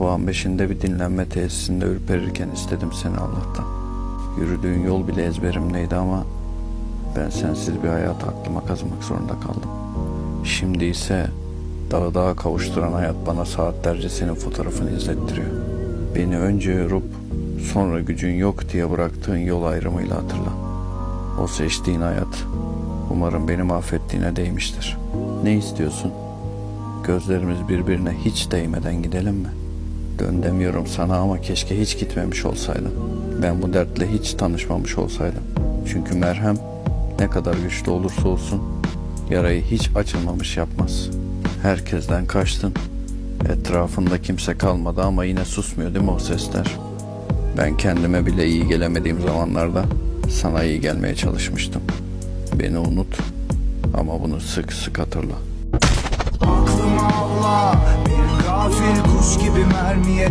Sabahın beşinde bir dinlenme tesisinde ürperirken istedim seni Allah'tan. Yürüdüğün yol bile ezberimdeydi ama ben sensiz bir hayat aklıma kazımak zorunda kaldım. Şimdi ise dağı dağa kavuşturan hayat bana saatlerce senin fotoğrafını izlettiriyor. Beni önce yorup sonra gücün yok diye bıraktığın yol ayrımıyla hatırla. O seçtiğin hayat umarım beni mahvettiğine değmiştir. Ne istiyorsun? Gözlerimiz birbirine hiç değmeden gidelim mi? Dön demiyorum sana ama keşke hiç gitmemiş olsaydın. Ben bu dertle hiç tanışmamış olsaydım. Çünkü merhem ne kadar güçlü olursa olsun yarayı hiç açılmamış yapmaz. Herkesten kaçtın. Etrafında kimse kalmadı ama yine susmuyor değil mi o sesler? Ben kendime bile iyi gelemediğim zamanlarda sana iyi gelmeye çalışmıştım. Beni unut ama bunu sık sık hatırla. Aklım gibi mermiye